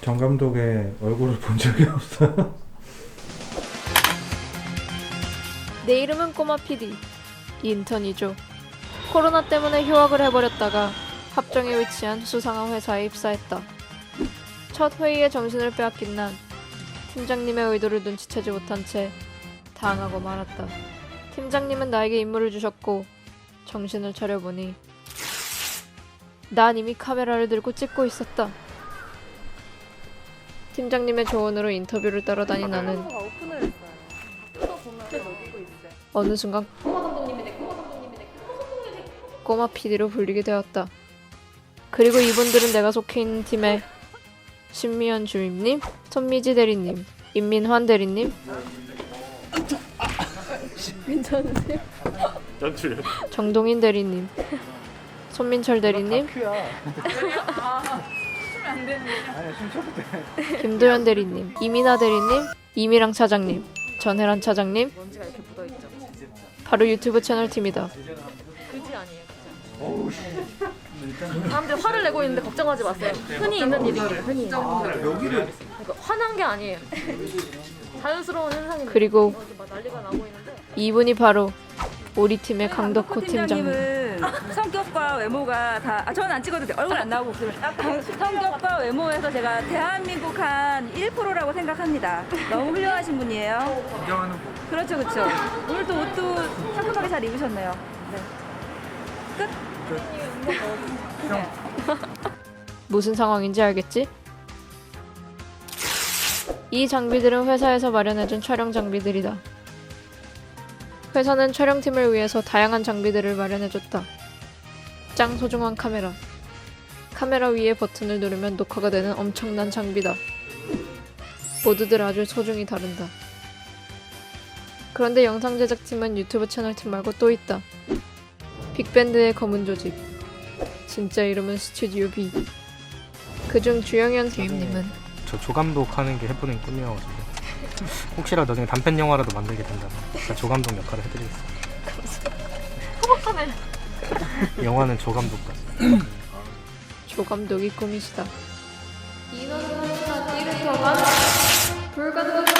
정 감독의 얼굴을 본 적이 없어요. 내 이름은 꼬마 PD 인턴이죠. 코로나 때문에 휴학을 해버렸다가 합정에 위치한 수상한 회사에 입사했다. 첫 회의에 정신을 빼앗긴 난 팀장님의 의도를 눈치채지 못한 채 당하고 말았다. 팀장님은 나에게 임무를 주셨고 정신을 차려보니 난 이미 카메라를 들고 찍고 있었다. 팀장님의 조언으로 인터뷰를 나는. 뜯어보면 여기고 있어요. 어느 순간 꼬마 PD로 불리게 되었다. 그리고 이분들은 내가 속해 있는 팀의 신미연 주임님, 손미지 대리님, 임민환 대리님, 괜찮으세요? 정동인 대리님, 손민철 대리님, 김도현 대리님, 이민아 대리님, 이미랑 차장님, 전혜란 차장님, 먼지가 이렇게 묻어 있죠. 바로 유튜브 채널 팀이다. 그지 아니에요, 그죠? 사람들이 화를 내고 있는데 걱정하지 마세요. 흔히 있는 일이에요, 흔히. 그러니까 화난 게 아니에요. 자연스러운 현상입니다. 그리고 이렇게 막 난리가 나고 있는데 이분이 바로 우리 팀의 강덕호 팀장님. 성격과 외모가 다, 아, 저는 안 찍어도 돼. 얼굴 안 나오고. 성격과 외모에서 제가 대한민국 한 1%라고 생각합니다. 너무 훌륭하신 분이에요. 그렇죠, 그렇죠. 오늘 또 옷도 상큼하게 잘 입으셨네요. 네. 무슨 상황인지 알겠지? 이 장비들은 회사에서 마련해준 촬영 장비들이다. 회사는 촬영팀을 위해서 다양한 장비들을 마련해줬다. 짱 소중한 카메라. 카메라 위에 버튼을 누르면 녹화가 되는 엄청난 장비다. 모두들 아주 소중히 다룬다. 그런데 영상 제작팀은 유튜브 채널팀 말고 또 있다. 빅밴드의 검은 조직. 진짜 이름은 스튜디오 B. 그중 주영현 주임님은 저 조감독 하는 게 해보는 꿈이어가지고 혹시라도 나중에 단편 영화라도 만들게 된다면 제가 조감독 역할을 해드리겠습니다. 영화는 조감독까지. 조감독이 꿈이시다. 인원은 한 1일 동안 불가능한 팀 빅밴드 영상